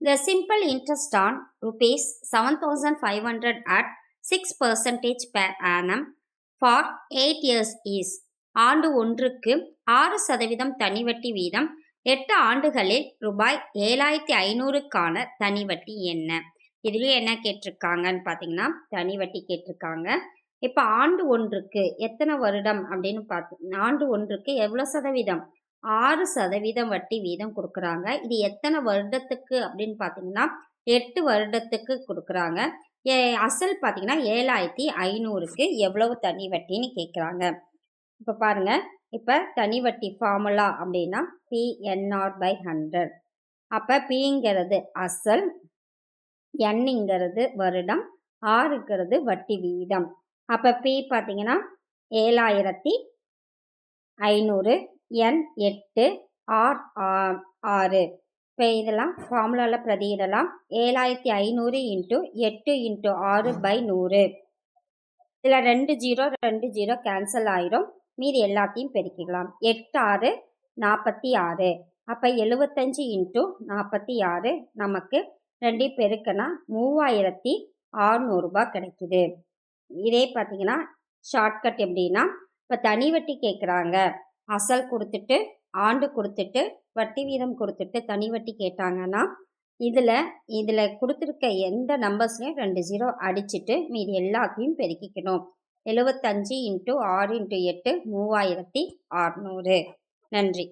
The simple interest on rupees 7500 at 6 percentage per annum for 8 years is ஆண்டு ஒன்றுக்கு ஆறு சதவீதம் தனிவட்டி வீதம். எட்டு ஆண்டுகளில் ரூபாய் ஏழாயிரத்தி ஐநூறுக்கான தனிவட்டி என்ன? இதுலேயும் என்ன கேட்டிருக்காங்கன்னு பார்த்தீங்கன்னா தனிவட்டி கேட்டிருக்காங்க. இப்போ ஆண்டு ஒன்றுக்கு எத்தனை வருடம் அப்படின்னு பார்த்து ஆண்டு ஒன்றுக்கு எவ்வளோ சதவீதம்? ஆறு சதவீதம் வட்டி வீதம் கொடுக்குறாங்க. இது எத்தனை வருடத்துக்கு அப்படின்னு பார்த்தீங்கன்னா எட்டு வருடத்துக்கு கொடுக்குறாங்க. ஏ அசல் பார்த்தீங்கன்னா ஏழாயிரத்தி ஐநூறுக்கு எவ்வளவு தனி வட்டின்னு கேட்குறாங்க. இப்போ பாருங்க. இப்போ தனி வட்டி ஃபார்முலா அப்படின்னா பிஎன்ஆர் பை ஹண்ட்ரட் அப்போ பிங்கிறது அசல் எண்ணுங்கிறது வருடம் ஆறுங்கிறது வட்டி வீதம். அப்போ பி பார்த்தீங்கன்னா ஏழாயிரத்தி ஐநூறு என் எட்டு ஆர் ஆறு. இப்போ இதெல்லாம் ஃபார்முலாவில் பிரதியிடலாம். ஏழாயிரத்தி ஐநூறு இன்ட்டு எட்டு இன்ட்டு ஆறு பை நூறு. இதில் ரெண்டு ஜீரோ ரெண்டு ஜீரோ கேன்சல் ஆயிரும். மீதி எல்லாத்தையும் பெருக்கிக்கலாம். எட்டு ஆறு நாற்பத்தி ஆறு. அப்போ எழுபத்தஞ்சி இன்ட்டு நாற்பத்தி ஆறு நமக்கு ரெண்டு பெருக்கனா மூவாயிரத்தி ஆறுநூறுபா கிடைக்குது. இதே பார்த்தீங்கன்னா ஷார்ட்கட் எப்படின்னா இப்போ தனி வட்டி கேட்குறாங்க அசல் கொடுத்துட்டு ஆண்டு கொடுத்துட்டு வட்டி வீதம் கொடுத்துட்டு தனி வட்டி கேட்டாங்கன்னா இதில் இதில் கொடுத்துருக்க எந்த நம்பர்ஸ்லையும் ரெண்டு ஜீரோ அடிச்சுட்டு மீதி எல்லாத்தையும் பெருக்கிக்கணும். எழுபத்தஞ்சு இன்ட்டு ஆறு இன்ட்டு எட்டு மூவாயிரத்தி அறநூறு. நன்றி.